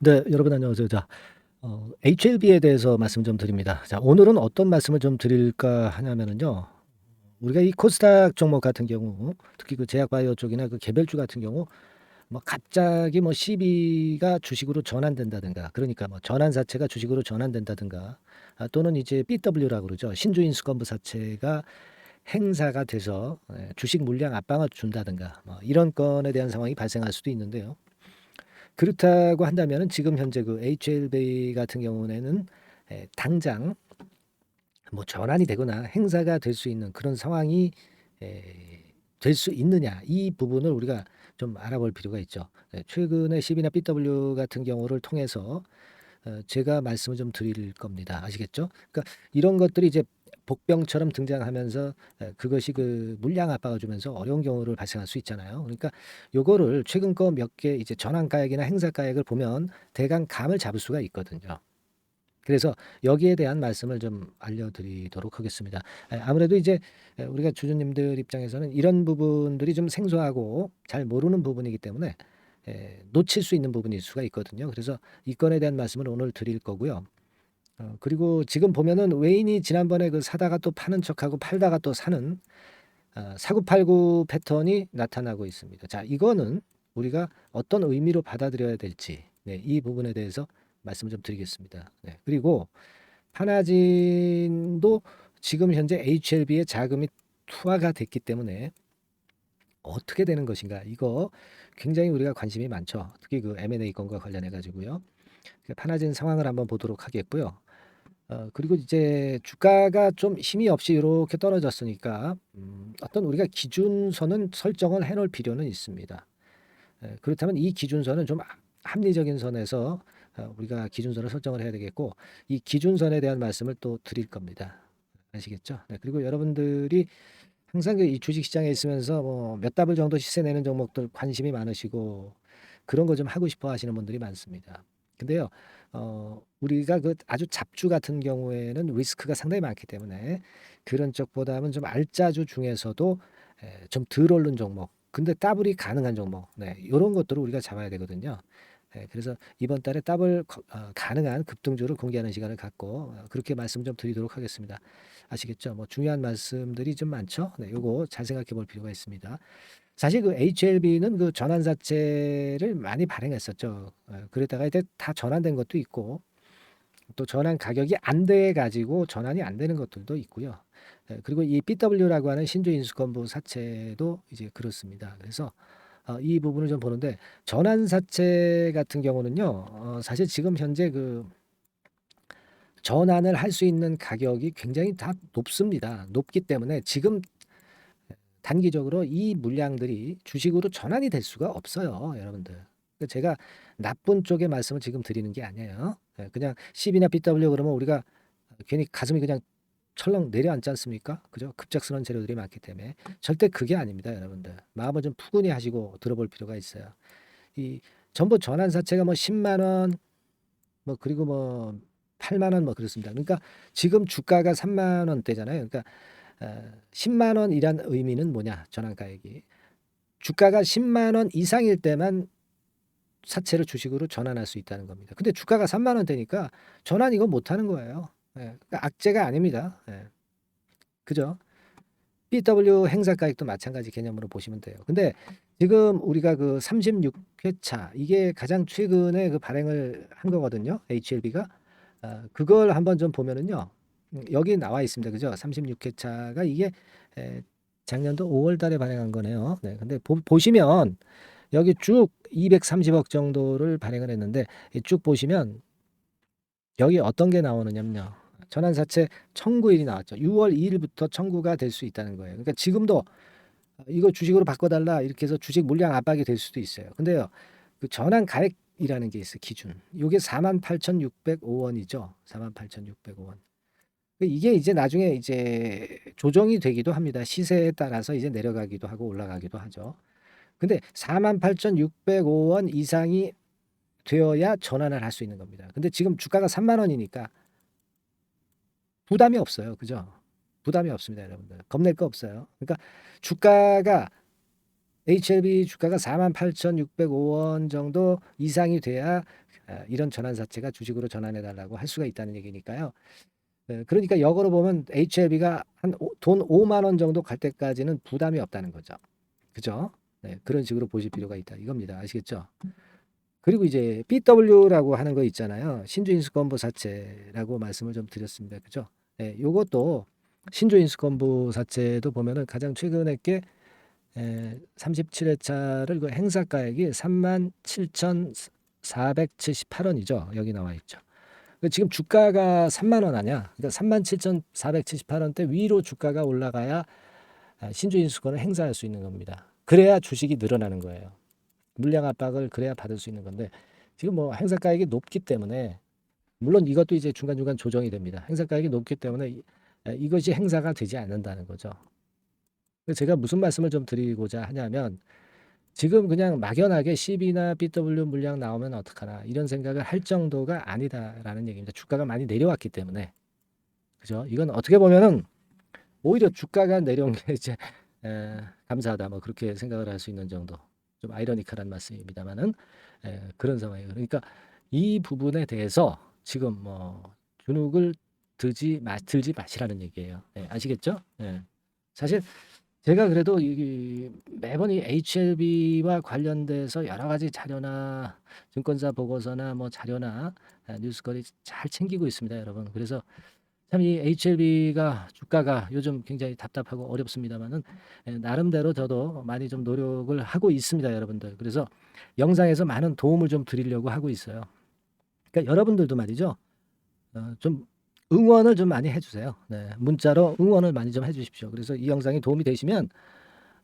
네, 여러분 안녕하세요. 자, 어, HLB에 대해서 말씀 좀 드립니다. 자, 오늘은 어떤 말씀을 좀 드릴까 하냐면은요. 우리가 이 코스닥 종목 같은 경우, 특히 그 제약바이오 쪽이나 그 개별주 같은 경우, 뭐 갑자기 뭐 CB가 주식으로 전환된다든가, 그러니까 뭐 전환 사채가 주식으로 전환된다든가, 아, 또는 이제 BW라고 그러죠. 신주인수권부 사채가 행사가 돼서 예, 주식 물량 압박을 준다든가, 뭐 이런 건에 대한 상황이 발생할 수도 있는데요. 그렇다고 한다면은 지금 현재 그 HLB 같은 경우에는 에, 당장 뭐 전환이 되거나 행사가 될 수 있는 그런 상황이 될 수 있느냐 이 부분을 우리가 좀 알아볼 필요가 있죠. 네, 최근에 CB나 BW 같은 경우를 통해서 어, 제가 말씀을 좀 드릴 겁니다. 아시겠죠? 그러니까 이런 것들이 이제 복병처럼 등장하면서 에, 그것이 그 물량 압박을 주면서 어려운 경우를 발생할 수 있잖아요. 그러니까 요거를 최근 거 몇 개 이제 전환가액이나 행사가액을 보면 대강 감을 잡을 수가 있거든요. 그래서 여기에 대한 말씀을 좀 알려드리도록 하겠습니다. 에, 아무래도 이제 에, 우리가 주주님들 입장에서는 이런 부분들이 좀 생소하고 잘 모르는 부분이기 때문에 에, 놓칠 수 있는 부분일 수가 있거든요. 그래서 이 건에 대한 말씀을 오늘 드릴 거고요. 어, 그리고 지금 보면은 외인이 지난번에 그 사다가 또 파는 척하고 팔다가 또 사는 어, 사구팔구 패턴이 나타나고 있습니다. 자, 이거는 우리가 어떤 의미로 받아들여야 될지 네, 이 부분에 대해서 말씀 좀 드리겠습니다. 네, 그리고 하나진도 지금 현재 HLB의 자금이 투하가 됐기 때문에 어떻게 되는 것인가 이거 굉장히 우리가 관심이 많죠. 특히 그 M&A 건과 관련해 가지고요. 그 파나진 상황을 한번 보도록 하겠고요. 어, 그리고 이제 주가가 좀 힘이 없이 이렇게 떨어졌으니까 음, 어떤 우리가 기준선은 설정을 해놓을 필요는 있습니다. 에, 그렇다면 이 기준선은 좀 합리적인 선에서 어, 우리가 기준선을 설정을 해야 되겠고 이 기준선에 대한 말씀을 또 드릴 겁니다. 아시겠죠? 네, 그리고 여러분들이 항상 그 이 주식시장에 있으면서 뭐 몇 답을 정도 시세 내는 종목들 관심이 많으시고 그런 거 좀 하고 싶어 하시는 분들이 많습니다. 근데요, 어, 우리가 그 아주 잡주 같은 경우에는 리스크가 상당히 많기 때문에 그런 쪽보다는 좀 알짜주 중에서도 에, 좀 덜 오른 종목, 근데 더블이 가능한 종목, 네, 이런 것들을 우리가 잡아야 되거든요. 예, 그래서 이번 달에 거- 어, 가능한 급등주를 공개하는 시간을 갖고 어, 그렇게 말씀 좀 드리도록 하겠습니다. 아시겠죠? 뭐 중요한 말씀들이 좀 많죠. 네, 요거 잘 생각해 볼 필요가 있습니다. 사실 그 HLB는 그 전환사채를 많이 발행했었죠. 어, 그랬다가 이제 다 전환된 것도 있고 또 전환 가격이 안 돼 가지고 전환이 안 되는 것들도 있고요. 예, 그리고 이 BW라고 하는 신주 인수권부 사채도 이제 그렇습니다. 그래서 어, 이 부분을 좀 보는데 전환사채 같은 경우는요, 어, 사실 지금 현재 그 전환을 할 수 있는 가격이 굉장히 다 높습니다. 높기 때문에 지금 단기적으로 이 물량들이 주식으로 전환이 될 수가 없어요, 여러분들. 그러니까 제가 나쁜 쪽의 말씀을 지금 드리는 게 아니에요. 예, 그냥 CB나 BW 그러면 우리가 괜히 가슴이 그냥 철렁 내려앉지 않습니까? 그죠? 급작스러운 재료들이 많기 때문에 절대 그게 아닙니다, 여러분들. 마음을 좀 푸근히 하시고 들어볼 필요가 있어요. 이 전부 전환 사채가 뭐 10만 원, 뭐 그리고 뭐 8만 원 뭐 그렇습니다. 그러니까 지금 주가가 3만 원대잖아요. 그러니까 어, 10만 원이란 의미는 뭐냐? 전환가액이 주가가 10만 원 이상일 때만 사채를 주식으로 전환할 수 있다는 겁니다. 근데 주가가 3만 원대니까 전환 이거 못 하는 거예요. 예, 그러니까 악재가 아닙니다. 예. 그죠? BW 행사가액도 마찬가지 개념으로 보시면 돼요. 근데 지금 우리가 그 36회차 이게 가장 최근에 그 발행을 한 거거든요. HLB가 아, 그걸 한번 좀 보면은요. 음, 여기 나와 있습니다. 그죠? 36회차가 이게 에, 작년도 5월 달에 발행한 거네요. 네. 근데 보, 보시면 여기 쭉 230억 정도를 발행을 했는데 이쭉 보시면 여기 어떤 게 나오느냐면요. 전환사채 청구일이 나왔죠. 6월 2일부터 청구가 될 수 있다는 거예요. 그러니까 지금도 이거 주식으로 바꿔달라 이렇게 해서 주식 물량 압박이 될 수도 있어요. 근데요, 그 전환 가액이라는 게 있어요. 기준. 요게 48,605원이죠. 48,605원. 이게 이제 나중에 이제 조정이 되기도 합니다. 시세에 따라서 이제 내려가기도 하고 올라가기도 하죠. 근데 48,605원 이상이 되어야 전환을 할 수 있는 겁니다. 근데 지금 주가가 3만 원이니까 부담이 없어요. 그죠? 부담이 없습니다, 여러분들. 겁낼 거 없어요. 그러니까 주가가 HLB 주가가 48,605원 정도 이상이 돼야 아, 이런 전환사채가 주식으로 전환해 달라고 할 수가 있다는 얘기니까요. 예, 그러니까 역으로 보면 HLB가 한 돈 5만 원 정도 갈 때까지는 부담이 없다는 거죠. 그죠? 네, 그런 식으로 보실 필요가 있다 이겁니다. 아시겠죠? 그리고 이제 BW라고 하는 거 있잖아요. 신주인수권부사채라고 말씀을 좀 드렸습니다. 그죠? 예, 요것도 신주인수권부사채도 보면은 가장 최근에 게 에, 37회차를 그 행사가액이 37,478원이죠. 여기 나와 있죠. 그 지금 주가가 3만 원 아니야. 그러니까 37,478원대 위로 주가가 올라가야 아, 신주 인수권을 행사할 수 있는 겁니다. 그래야 주식이 늘어나는 거예요. 물량 압박을 그래야 받을 수 있는 건데 지금 뭐 행사 가액이 높기 때문에 물론 이것도 이제 중간중간 조정이 됩니다. 행사 가액이 높기 때문에 이- 에, 이것이 행사가 되지 않는다는 거죠. 제가 무슨 말씀을 좀 드리고자 하냐면 지금 그냥 막연하게 CB나 BW 물량 나오면 어떡하나 이런 생각을 할 정도가 아니다라는 얘기입니다. 주가가 많이 내려왔기 때문에 그죠? 이건 어떻게 보면은 오히려 주가가 내려온 게 이제 에, 감사하다 뭐 그렇게 생각을 할 수 있는 정도 좀 아이러니컬한 말씀입니다만은 에, 그런 상황이에요. 그러니까 이 부분에 대해서 지금 뭐 주눅을 들지 마 들지 마시라는 얘기예요. 예, 아시겠죠? 예. 사실 제가 그래도 이 매번 이 HLB와 관련돼서 여러 가지 자료나 증권사 보고서나 뭐 자료나 아, 뉴스거리 잘 챙기고 있습니다, 여러분. 그래서 참 이 HLB가 주가가 요즘 굉장히 답답하고 어렵습니다만은 예, 나름대로 저도 많이 좀 노력을 하고 있습니다, 여러분들. 그래서 영상에서 많은 도움을 좀 드리려고 하고 있어요. 그러니까 여러분들도 말이죠. 어, 좀 응원을 좀 많이 해주세요. 네, 문자로 응원을 많이 좀 해주십시오. 그래서 이 영상이 도움이 되시면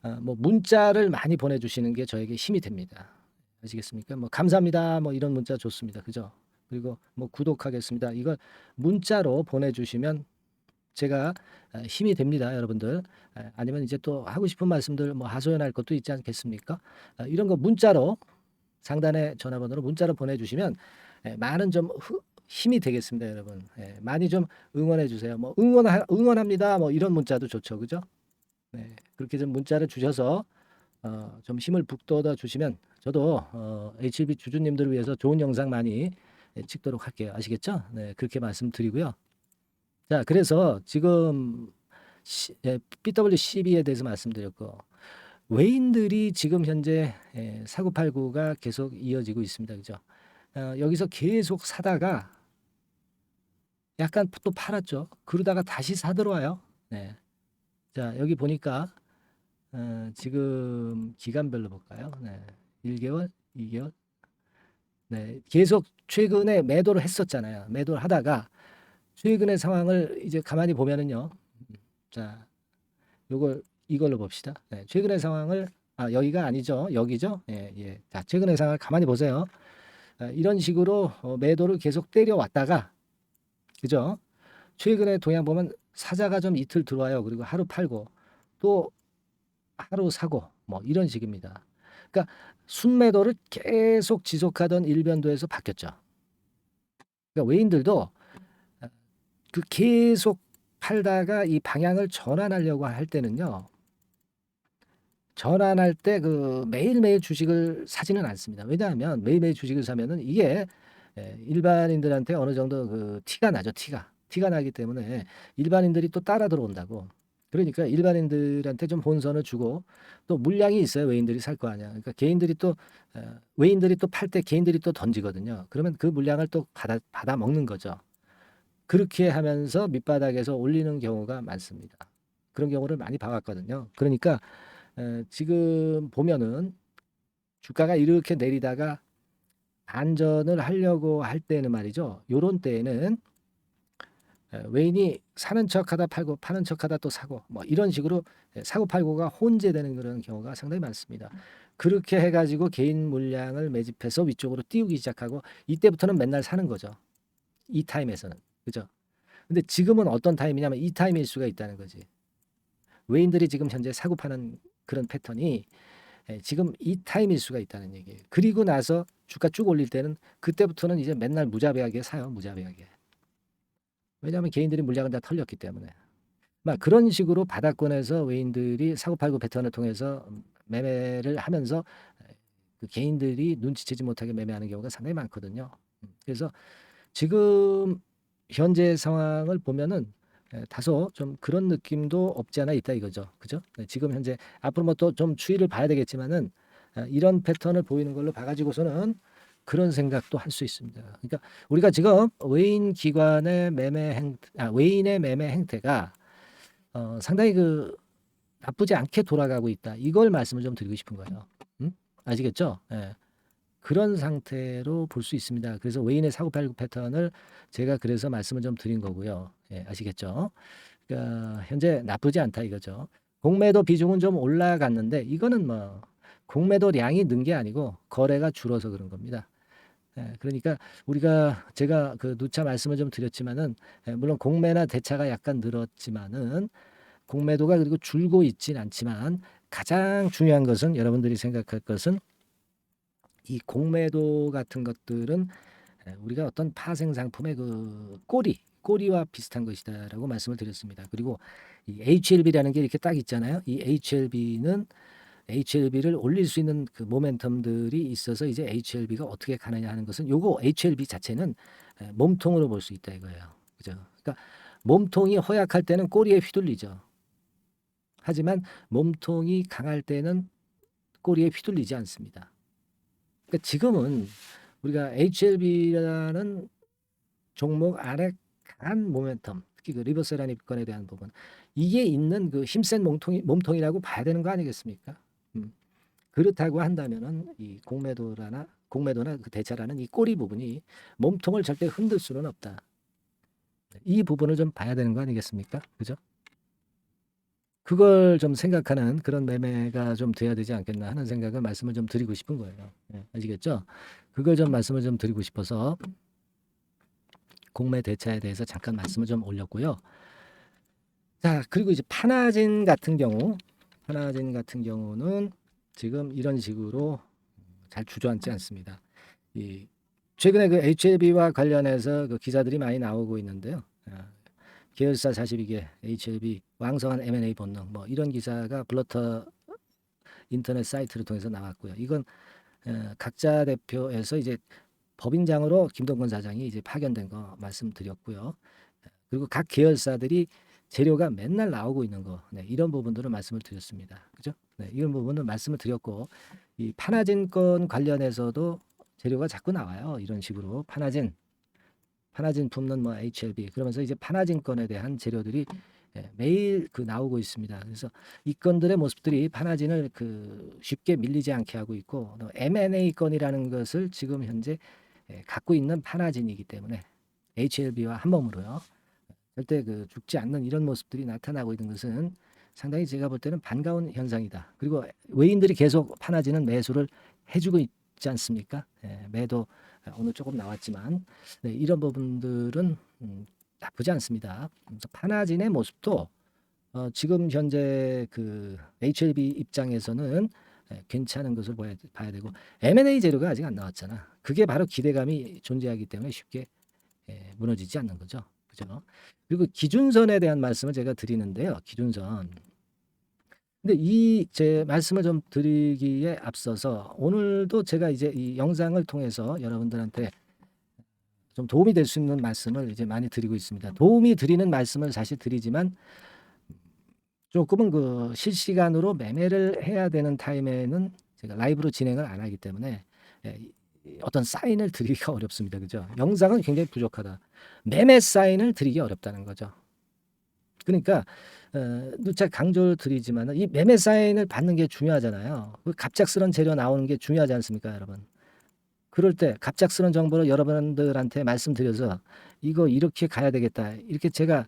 어, 뭐 문자를 많이 보내주시는 게 저에게 힘이 됩니다. 아시겠습니까? 뭐 감사합니다. 뭐 이런 문자 좋습니다. 그죠? 그리고 뭐 구독하겠습니다. 이걸 문자로 보내주시면 제가 아, 힘이 됩니다, 여러분들. 아, 아니면 이제 또 하고 싶은 말씀들 뭐 하소연할 것도 있지 않겠습니까? 아, 이런 거 문자로 상단에 전화번호로 문자로 보내주시면 예, 많은 좀 후- 힘이 되겠습니다, 여러분. 예, 많이 좀 응원해 주세요. 뭐 응원 응원합니다. 뭐 이런 문자도 좋죠, 그죠? 네, 그렇게 좀 문자를 주셔서 어, 좀 힘을 북돋아 주시면 저도 어, HB 주주님들을 위해서 좋은 영상 많이 예, 찍도록 할게요. 아시겠죠? 네, 그렇게 말씀드리고요. 자, 그래서 지금 시, 예, BW12에 대해서 말씀드렸고 외인들이 지금 현재 예, 사고팔고가 계속 이어지고 있습니다. 그죠? 어, 여기서 계속 사다가 약간 또 팔았죠. 그러다가 다시 사들어와요. 네. 자, 여기 보니까 어, 지금 기간별로 볼까요? 네. 1개월, 2개월. 네. 계속 최근에 매도를 했었잖아요. 매도를 하다가 최근의 상황을 이제 가만히 보면은요. 자, 요걸 이걸로 봅시다. 네. 최근의 상황을 아, 여기가 아니죠. 여기죠. 예, 예. 자, 최근의 상황을 가만히 보세요. 아, 이런 식으로 어, 매도를 계속 때려왔다가 그죠? 최근에 동향 보면 사자가 좀 이틀 들어와요. 그리고 하루 팔고 또 하루 사고 뭐 이런 식입니다. 그러니까 순매도를 계속 지속하던 일변도에서 바뀌었죠. 그러니까 외인들도 아, 그 계속 팔다가 이 방향을 전환하려고 할 때는요. 전환할 때 그 매일매일 주식을 사지는 않습니다. 왜냐하면 매일매일 주식을 사면은 이게 예, 일반인들한테 어느 정도 그 티가 나죠. 티가. 티가 나기 때문에 일반인들이 또 따라 들어온다고. 그러니까 일반인들한테 좀 본선을 주고 또 물량이 있어요. 외인들이 살 거 아니야. 그러니까 개인들이 또 어, 외인들이 또 팔 때 개인들이 또 던지거든요. 그러면 그 물량을 또 받아 받아 먹는 거죠. 그렇게 하면서 밑바닥에서 올리는 경우가 많습니다. 그런 경우를 많이 봐왔거든요. 그러니까 에, 지금 보면은 주가가 이렇게 내리다가 반전을 하려고 할 때는 말이죠. 요런 때에는 에, 외인이 사는 척하다 팔고 파는 척하다 또 사고 뭐 이런 식으로 에, 사고 팔고가 혼재되는 그런 경우가 상당히 많습니다. 그렇게 해가지고 개인 물량을 매집해서 위쪽으로 띄우기 시작하고 이때부터는 맨날 사는 거죠. 이 타임에서는 그죠? 근데 지금은 어떤 타임이냐면 이 타임일 수가 있다는 거지. 외인들이 지금 현재 사고 파는 그런 패턴이 예, 지금 이 타임일 수가 있다는 얘기예요. 그리고 나서 주가 쭉 올릴 때는 그때부터는 이제 맨날 무자비하게 사요. 무자비하게. 왜냐하면 개인들이 물량을 다 털렸기 때문에. 막 그런 식으로 바닥권에서 외인들이 사고 팔고 패턴을 통해서 매매를 하면서 그 개인들이 눈치채지 못하게 매매하는 경우가 상당히 많거든요. 음, 그래서 지금 현재 상황을 보면은 에, 다소 좀 그런 느낌도 없지 않아 있다 이거죠. 그죠? 네, 지금 현재 앞으로 뭐 또 좀 추이를 봐야 되겠지만은 아, 이런 패턴을 보이는 걸로 봐가지고서는 그런 생각도 할 수 있습니다. 그러니까 우리가 지금 외인 기관의 매매 행, 아, 외인의 매매 행태가 어, 상당히 그 나쁘지 않게 돌아가고 있다. 이걸 말씀을 좀 드리고 싶은 거예요. 음? 아시겠죠? 예. 그런 상태로 볼 수 있습니다. 그래서 외인의 사고 팔고 패턴을 제가 그래서 말씀을 좀 드린 거고요. 예, 아시겠죠? 그러니까 현재 나쁘지 않다 이거죠. 공매도 비중은 좀 올라갔는데 이거는 뭐 공매도량이 는 게 아니고 거래가 줄어서 그런 겁니다. 예, 그러니까 우리가 제가 그 누차 말씀을 좀 드렸지만은 예, 물론 공매나 대차가 약간 늘었지만은 공매도가 그리고 줄고 있진 않지만 가장 중요한 것은 여러분들이 생각할 것은 이 공매도 같은 것들은 에, 우리가 어떤 파생 상품의 그 꼬리 꼬리와 비슷한 것이다라고 말씀을 드렸습니다. 그리고 이 HLB라는 게 이렇게 딱 있잖아요. 이 HLB는 HLB를 올릴 수 있는 그 모멘텀들이 있어서 이제 HLB가 어떻게 가느냐 하는 것은 요거 HLB 자체는 에, 몸통으로 볼 수 있다 이거예요. 그죠? 그러니까 몸통이 허약할 때는 꼬리에 휘둘리죠. 하지만 몸통이 강할 때는 꼬리에 휘둘리지 않습니다. 그러니까 지금은 우리가 HLB라는 종목 안에 강한 모멘텀, 특히 그 리버스라는 입건에 대한 부분, 이게 있는 그 힘센 몸통이 몸통이라고 봐야 되는 거 아니겠습니까? 음. 그렇다고 한다면은 이 공매도라나 공매도나 그 대차라는 이 꼬리 부분이 몸통을 절대 흔들 수는 없다. 이 부분을 좀 봐야 되는 거 아니겠습니까? 그죠? 그걸 좀 생각하는 그런 매매가 좀 돼야 되지 않겠나 하는 생각을 말씀을 좀 드리고 싶은 거예요. 예, 아시겠죠? 그걸 좀 말씀을 좀 드리고 싶어서 공매 대차에 대해서 잠깐 말씀을 좀 올렸고요. 자, 그리고 이제 파나진 같은 경우, 파나진 같은 경우는 지금 이런 식으로 잘 주저앉지 않습니다. 이 최근에 그 HLB와 관련해서 그 기사들이 많이 나오고 있는데요. 아, 계열사 42개 HLB 왕성한 M&A 본능 뭐 이런 기사가 블러터 인터넷 사이트를 통해서 나왔고요. 이건 어, 각자 대표에서 이제 법인장으로 김동건 사장이 이제 파견된 거 말씀드렸고요. 그리고 각 계열사들이 재료가 맨날 나오고 있는 거 네, 이런 부분들을 말씀을 드렸습니다. 그죠? 네, 이런 부분은 말씀을 드렸고 이 파나진 건 관련해서도 재료가 자꾸 나와요. 이런 식으로 파나진 파나진 품는 뭐 HLB 그러면서 이제 파나진 건에 대한 재료들이 예, 매일 그 나오고 있습니다. 그래서 이 건들의 모습들이 파나진을 그 쉽게 밀리지 않게 하고 있고 또 M&A 건이라는 것을 지금 현재 예, 갖고 있는 파나진이기 때문에 HLB와 한 몸으로요. 절대 그 죽지 않는 이런 모습들이 나타나고 있는 것은 상당히 제가 볼 때는 반가운 현상이다. 그리고 외인들이 계속 파나진은 매수를 해주고 있지 않습니까? 예, 매도 오늘 조금 나왔지만 네, 이런 부분들은 음, 나쁘지 않습니다. 파나진의 모습도 어, 지금 현재 그 HLB 입장에서는 예, 괜찮은 것을 봐야, 봐야 되고 M&A 재료가 아직 안 나왔잖아. 그게 바로 기대감이 존재하기 때문에 쉽게 예, 무너지지 않는 거죠. 그죠? 그리고 기준선에 대한 말씀을 제가 드리는데요. 기준선. 근데 이 제 말씀을 좀 드리기에 앞서서 오늘도 제가 이제 이 영상을 통해서 여러분들한테 좀 도움이 될 수 있는 말씀을 이제 많이 드리고 있습니다. 도움이 드리는 말씀을 사실 드리지만 조금은 그 실시간으로 매매를 해야 되는 타임에는 제가 라이브로 진행을 안 하기 때문에 예, 이- 어떤 사인을 드리기가 어렵습니다. 그죠? 영상은 굉장히 부족하다. 매매 사인을 드리기 어렵다는 거죠. 그러니까 어, 누차 강조를 드리지만 이 매매 사인을 받는 게 중요하잖아요. 그 갑작스런 재료 나오는 게 중요하지 않습니까, 여러분? 그럴 때 갑작스런 정보를 여러분들한테 말씀드려서 이거 이렇게 가야 되겠다. 이렇게 제가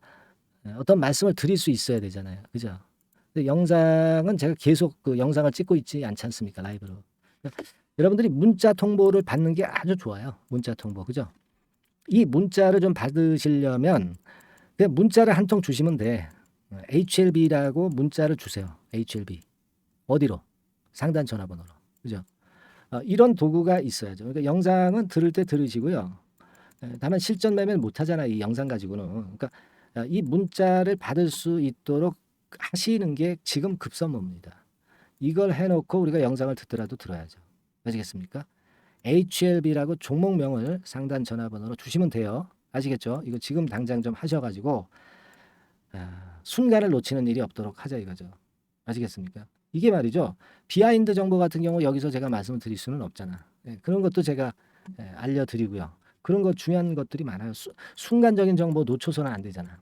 어떤 말씀을 드릴 수 있어야 되잖아요. 그죠? 영상은 제가 계속 그 영상을 찍고 있지 않지 않습니까? 라이브로. 여러분들이 문자 통보를 받는 게 아주 좋아요. 문자 통보. 그죠? 이 문자를 좀 받으시려면 그냥 문자를 한 통 주시면 돼. HLB라고 문자를 주세요. HLB. 어디로? 상단 전화번호로. 그죠? 어, 이런 도구가 있어야죠. 그러니까 영상은 들을 때 들으시고요. 에, 다만 실전 매매를 못 하잖아. 이 영상 가지고는. 그러니까 어, 이 문자를 받을 수 있도록 하시는 게 지금 급선무입니다. 이걸 해놓고 우리가 영상을 듣더라도 들어야죠. 아시겠습니까? HLB라고 종목명을 상단 전화번호로 주시면 돼요. 아시겠죠? 이거 지금 당장 좀 하셔가지고 아, 순간을 놓치는 일이 없도록 하자 이거죠. 아시겠습니까? 이게 말이죠. 비하인드 정보 같은 경우 여기서 제가 말씀을 드릴 수는 없잖아. 예, 그런 것도 제가 예, 알려드리고요. 그런 것 중요한 것들이 많아요. 수- 순간적인 정보 놓쳐서는 안 되잖아.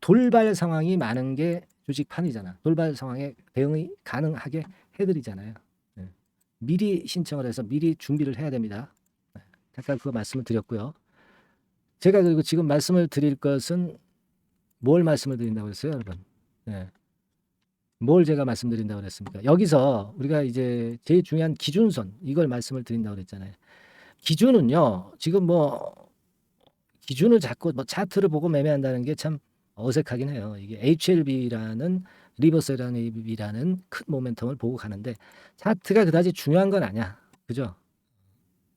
돌발 상황이 많은 게 주식판이잖아. 돌발 상황에 대응이 가능하게 해드리잖아요. 예. 미리 신청을 해서 미리 준비를 해야 됩니다. 예, 잠깐 그거 말씀을 드렸고요. 제가 그리고 지금 말씀을 드릴 것은 뭘 말씀을 드린다고 했어요, 여러분? 예. 뭘 제가 말씀드린다고 그랬습니까? 여기서 우리가 이제 제일 중요한 기준선 이걸 말씀을 드린다고 그랬잖아요. 기준은요. 지금 뭐 기준을 잡고 뭐 차트를 보고 매매한다는 게 참 어색하긴 해요. 이게 HLB라는 리버스 LRB라는 큰 모멘텀을 보고 가는데 차트가 그다지 중요한 건 아니야. 그죠?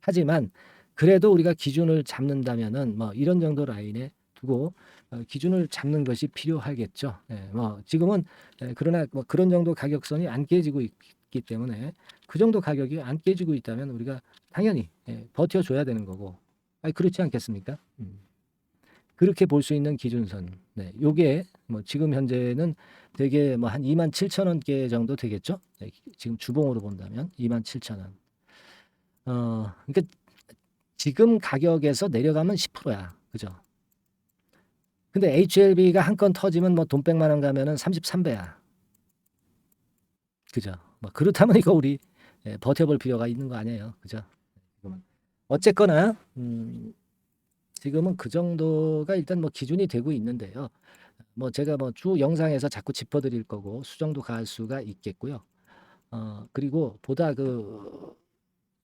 하지만 그래도 우리가 기준을 잡는다면은 뭐 이런 정도 라인에 두고 어, 기준을 잡는 것이 필요하겠죠. 예, 뭐 지금은 예, 그러나 뭐 그런 정도 가격선이 안 깨지고 있기 때문에 그 정도 가격이 안 깨지고 있다면 우리가 당연히 예, 버텨줘야 되는 거고, 아니 그렇지 않겠습니까? 음. 그렇게 볼 수 있는 기준선, 네, 요게 뭐 지금 현재는 되게 뭐 한 2만 7천 원께 정도 되겠죠? 네, 지금 주봉으로 본다면 2만 7천 원. 어, 그러니까 지금 가격에서 내려가면 10%야, 그죠? 근데 HLB가 한 건 터지면 뭐 돈 100만 원 가면은 33배야. 그죠? 뭐 그렇다면 이거 우리 예, 버텨볼 필요가 있는 거 아니에요. 그죠? 어쨌거나 음, 지금은 그 정도가 일단 뭐 기준이 되고 있는데요. 뭐 제가 뭐 주 영상에서 자꾸 짚어드릴 거고 수정도 가할 수가 있겠고요. 어 그리고 보다 그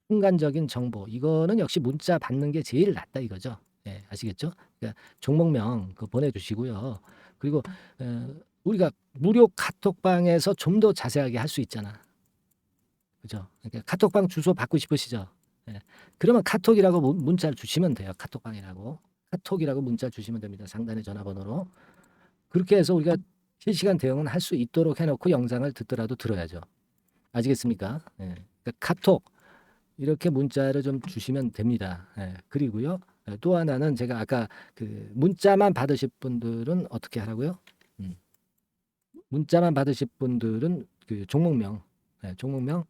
순간적인 정보 이거는 역시 문자 받는 게 제일 낫다 이거죠. 예, 아시겠죠? 그러니까 종목명 그 보내주시고요. 그리고 어, 우리가 무료 카톡방에서 좀 더 자세하게 할 수 있잖아. 그죠? 그러니까 카톡방 주소 받고 싶으시죠? 예. 그러면 카톡이라고 문- 문자를 주시면 돼요. 카톡방이라고. 카톡이라고 문자 주시면 됩니다. 상단의 전화번호로. 그렇게 해서 우리가 실시간 대응은 할 수 있도록 해놓고 영상을 듣더라도 들어야죠. 아시겠습니까? 예. 그러니까 카톡 이렇게 문자를 좀 주시면 됩니다. 예. 그리고요. 예, 또 하나는 제가 아까 그 문자만 받으실 분들은 어떻게 하라고요? 음. 문자만 받으실 분들은 그 종목명, 네, 종목명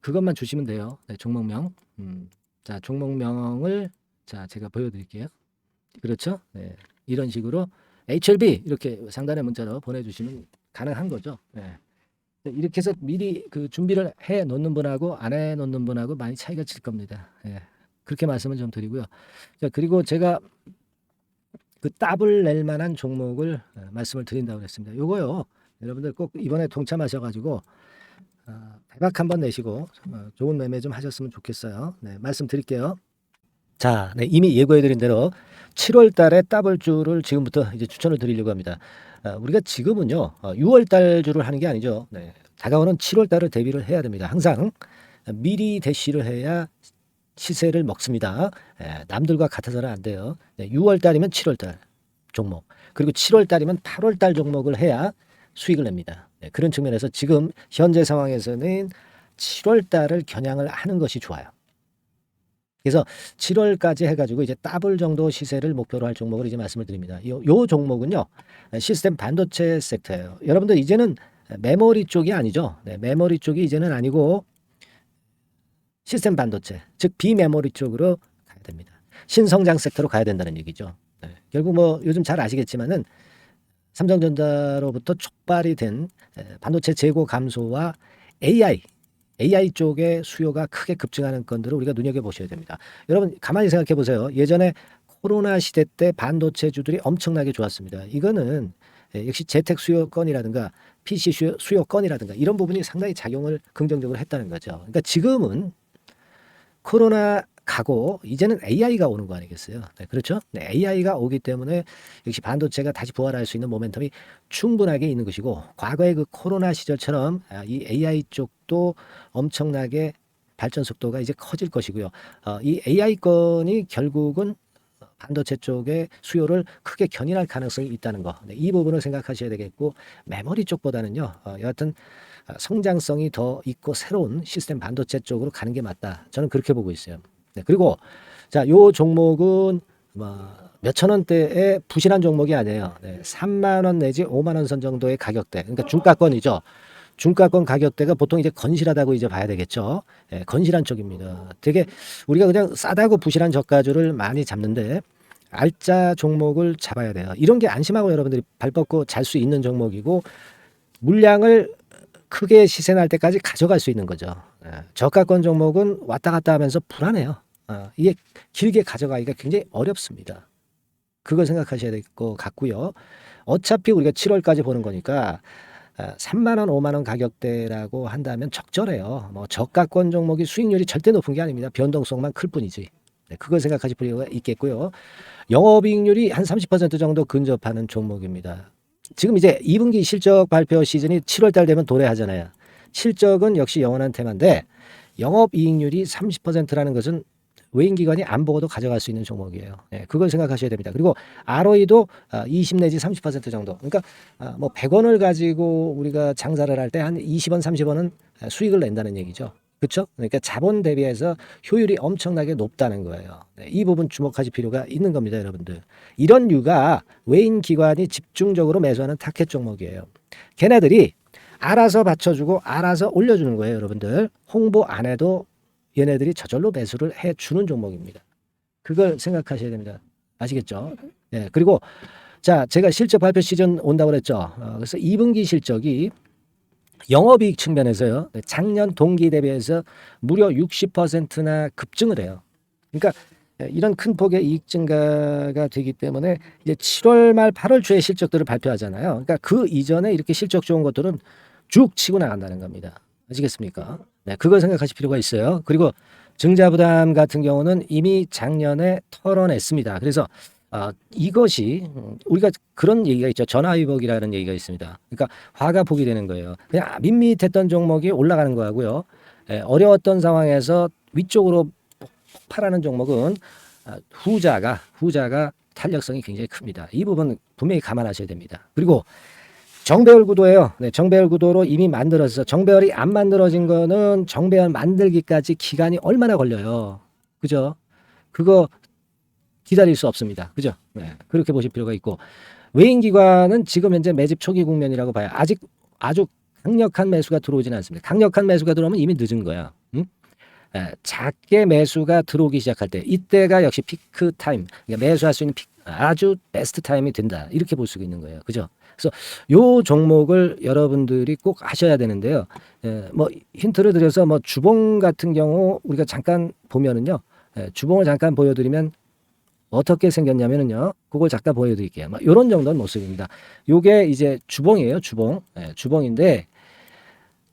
그것만 주시면 돼요. 네, 종목명. 음. 자, 종목명을 자 제가 보여 드릴게요. 그렇죠? 네, 이런 식으로 HLB 이렇게 상단의 문자로 보내 주시면 가능한 거죠. 네. 이렇게 해서 미리 그 준비를 해 놓는 분하고 안 해 놓는 분하고 많이 차이가 칠 겁니다. 예. 그렇게 말씀을 좀 드리고요. 자, 그리고 제가 그 따블 낼 만한 종목을 어, 말씀을 드린다고 했습니다. 요거요. 여러분들 꼭 이번에 동참하셔 가지고 어, 대박 한번 내시고 어, 좋은 매매 좀 하셨으면 좋겠어요. 네, 말씀드릴게요. 자, 네, 이미 예고해드린 대로 7월 달에 더블주를 지금부터 이제 추천을 드리려고 합니다. 아, 우리가 지금은요, 6월 달 주를 하는 게 아니죠. 네, 다가오는 7월 달을 대비를 해야 됩니다. 항상 미리 대시를 해야 시세를 먹습니다. 예, 남들과 같아서는 안 돼요. 네, 6월 달이면 7월 달 종목, 그리고 7월 달이면 8월 달 종목을 해야 수익을 냅니다. 네, 그런 측면에서 지금 현재 상황에서는 7월 달을 겨냥을 하는 것이 좋아요. 그래서 7월까지 해가지고 이제 더블 정도 시세를 목표로 할 종목을 이제 말씀을 드립니다. 요, 요 종목은요 시스템 반도체 섹터예요. 여러분들 이제는 메모리 쪽이 아니죠. 네, 메모리 쪽이 이제는 아니고 시스템 반도체, 즉 비메모리 쪽으로 가야 됩니다. 신성장 섹터로 가야 된다는 얘기죠. 네, 결국 뭐 요즘 잘 아시겠지만은 삼성전자로부터 촉발이 된 에, 반도체 재고 감소와 AI AI 쪽의 수요가 크게 급증하는 건들을 우리가 눈여겨 보셔야 됩니다. 여러분 가만히 생각해 보세요. 예전에 코로나 시대 때 반도체주들이 엄청나게 좋았습니다. 이거는 예, 역시 재택 수요건이라든가 PC 수요, 수요건이라든가 이런 부분이 상당히 작용을 긍정적으로 했다는 거죠. 그러니까 지금은 코로나 가고 이제는 AI가 오는 거 아니겠어요? 네, 그렇죠? 네, AI가 오기 때문에 역시 반도체가 다시 부활할 수 있는 모멘텀이 충분하게 있는 것이고 과거의 그 코로나 시절처럼 아, 이 AI 쪽도 엄청나게 발전 속도가 이제 커질 것이고요. 어, 이 AI 건이 결국은 반도체 쪽의 수요를 크게 견인할 가능성이 있다는 거. 네, 이 부분을 생각하셔야 되겠고 메모리 쪽보다는요. 어, 여하튼 아, 성장성이 더 있고 새로운 시스템 반도체 쪽으로 가는 게 맞다. 저는 그렇게 보고 있어요. 네, 그리고 자, 요 종목은 뭐 몇천 원대의 부실한 종목이 아니에요. 네, 3만 원 내지 5만 원 선 정도의 가격대. 그러니까 중가권이죠. 중가권 가격대가 보통 이제 건실하다고 이제 봐야 되겠죠. 예, 건실한 쪽입니다. 되게 우리가 그냥 싸다고 부실한 저가주를 많이 잡는데 알짜 종목을 잡아야 돼요. 이런 게 안심하고 여러분들이 발 뻗고 잘 수 있는 종목이고 물량을 크게 시세 날 때까지 가져갈 수 있는 거죠. 예, 저가권 종목은 왔다 갔다 하면서 불안해요. 어, 이게 길게 가져가기가 굉장히 어렵습니다. 그걸 생각하셔야 될 것 같고요. 어차피 우리가 7월까지 보는 거니까 아, 3만 원, 5만 원 가격대라고 한다면 적절해요. 뭐 저가권 종목이 수익률이 절대 높은 게 아닙니다. 변동성만 클 뿐이지. 네, 그걸 생각하실 필요가 있겠고요. 영업이익률이 한 30% 정도 근접하는 종목입니다. 지금 이제 2분기 실적 발표 시즌이 7월 달 되면 도래하잖아요. 실적은 역시 영원한 테마인데 영업이익률이 30%라는 것은 외인 기관이 안 보고도 가져갈 수 있는 종목이에요. 예, 그걸 생각하셔야 됩니다. 그리고 ROE도 20 내지 30% 정도. 그러니까 아, 뭐 100원을 가지고 우리가 장사를 할 때 한 20원, 30원은 수익을 낸다는 얘기죠. 그렇죠? 그러니까 자본 대비해서 효율이 엄청나게 높다는 거예요. 네, 이 부분 주목하실 필요가 있는 겁니다, 여러분들. 이런 류가 외인 기관이 집중적으로 매수하는 타켓 종목이에요. 걔네들이 알아서 받쳐주고 알아서 올려주는 거예요, 여러분들. 홍보 안 해도 얘네들이 저절로 매수를 해 주는 종목입니다. 그걸 생각하셔야 됩니다. 아시겠죠? 예. 그리고 자, 제가 실적 발표 시즌 온다고 그랬죠. 어, 그래서 2분기 실적이 영업이익 측면에서요. 네, 작년 동기 대비해서 무려 60%나 급증을 해요. 그러니까 예, 이런 큰 폭의 이익 증가가 되기 때문에 이제 7월 말 8월 초에 실적들을 발표하잖아요. 그러니까 그 이전에 이렇게 실적 좋은 것들은 쭉 치고 나간다는 겁니다. 아시겠습니까? 네, 그걸 생각하실 필요가 있어요. 그리고 증자 부담 같은 경우는 이미 작년에 털어냈습니다. 그래서 아, 이것이 음, 우리가 그런 얘기가 있죠. 전화위복이라는 얘기가 있습니다. 그러니까 화가 복이 되는 거예요. 그냥 밋밋했던 종목이 올라가는 거하고요. 예, 어려웠던 상황에서 위쪽으로 폭발하는 종목은 아, 후자가 후자가 탄력성이 굉장히 큽니다. 이 부분 분명히 감안하셔야 됩니다. 그리고 정배열 구도예요. 네, 정배열 구도로 이미 만들어서 정배열이 안 만들어진 거는 정배열 만들기까지 기간이 얼마나 걸려요. 그죠? 그거 기다릴 수 없습니다. 그죠? 네, 그렇게 보실 필요가 있고 외인 기관은 지금 현재 매집 초기 국면이라고 봐요. 아직 아주 강력한 매수가 들어오지는 않습니다. 강력한 매수가 들어오면 이미 늦은 거야. 응? 에, 작게 매수가 들어오기 시작할 때 이때가 역시 피크 타임, 그러니까 매수할 수 있는 피, 아주 베스트 타임이 된다. 이렇게 볼수 있는 거예요. 그죠? 그래서 요 종목을 여러분들이 꼭 하셔야 되는데요. 에, 뭐 힌트를 드려서 뭐 주봉 같은 경우 우리가 잠깐 보면은요. 에, 주봉을 잠깐 보여드리면 어떻게 생겼냐면은요. 그걸 잠깐 보여드릴게요. 뭐 이런 정도는 모습입니다. 요게 이제 주봉이에요. 주봉. 예, 주봉인데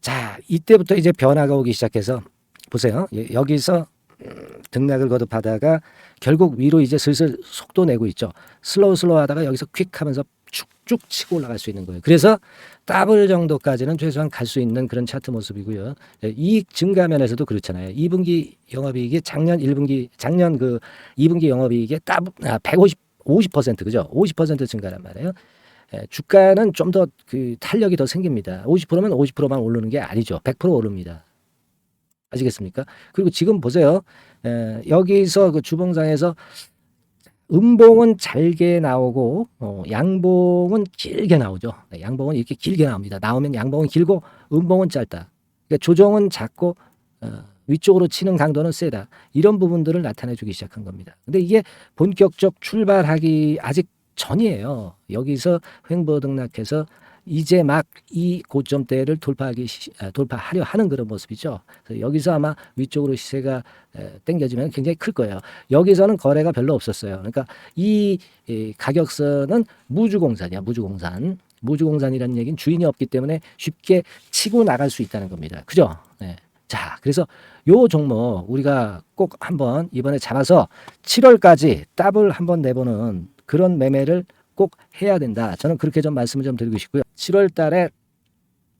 자 이때부터 이제 변화가 오기 시작해서 보세요. 예, 여기서 음, 등락을 거듭하다가 결국 위로 이제 슬슬 속도 내고 있죠. 슬로우 슬로우 하다가 여기서 퀵 하면서 쭉쭉 치고 올라갈 수 있는 거예요. 그래서 더블 정도까지는 최소한 갈 수 있는 그런 차트 모습이고요. 예, 이익 증가 면에서도 그렇잖아요. 2분기 영업이익이 작년 1분기 작년 그 2분기 영업이익이 더블 아, 150 50% 그죠? 50% 증가란 말이에요. 예, 주가는 좀 더 그 탄력이 더 생깁니다. 50%면 50%만 오르는 게 아니죠. 100% 오릅니다. 아시겠습니까? 그리고 지금 보세요. 에, 여기서 그 주봉상에서 음봉은 잘게 나오고 어, 양봉은 길게 나오죠. 네, 양봉은 이렇게 길게 나옵니다. 나오면 양봉은 길고 음봉은 짧다. 그러니까 조정은 작고 어, 위쪽으로 치는 강도는 세다. 이런 부분들을 나타내주기 시작한 겁니다. 근데 이게 본격적 출발하기 아직 전이에요. 여기서 횡보 등락해서 이제 막 이 고점대를 돌파하기 시- 아, 돌파하려 하는 그런 모습이죠. 여기서 아마 위쪽으로 시세가 에, 당겨지면 굉장히 클 거예요. 여기서는 거래가 별로 없었어요. 그러니까 이, 이 가격선은 무주공산이야, 무주공산. 무주공산이라는 얘기는 주인이 없기 때문에 쉽게 치고 나갈 수 있다는 겁니다. 그죠? 네. 자, 그래서 요 종목 우리가 꼭 한번 이번에 잡아서 7월까지 더블 한번 내보는 그런 매매를 꼭 해야 된다. 저는 그렇게 좀 말씀을 좀 드리고 싶고요. 7월 달에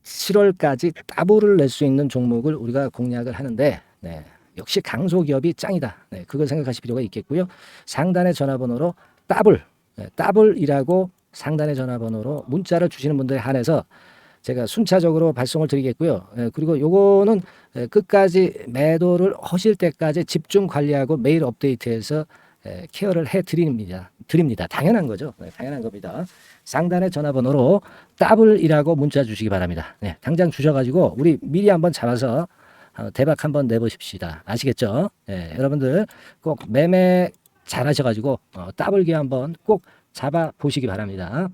7월까지 더블을 낼수 있는 종목을 우리가 공략을 하는데 네, 역시 강소기업이 짱이다. 네, 그걸 생각하실 필요가 있겠고요. 상단의 전화번호로 더블, 네, 더블이라고 상단의 전화번호로 문자를 주시는 분들에 한해서 제가 순차적으로 발송을 드리겠고요. 예, 그리고 요거는 예, 끝까지 매도를 하실 때까지 집중 관리하고 매일 업데이트해서 예, 케어를 해 드립니다. 드립니다. 당연한 거죠. 네, 당연한 겁니다. 상단의 전화번호로 더블이라고 문자 주시기 바랍니다. 네, 당장 주셔가지고 우리 미리 한번 잡아서 어, 대박 한번 내보십시다. 아시겠죠? 예, 여러분들 꼭 매매 잘 하셔가지고 어, 더블기 한번 꼭 잡아 보시기 바랍니다.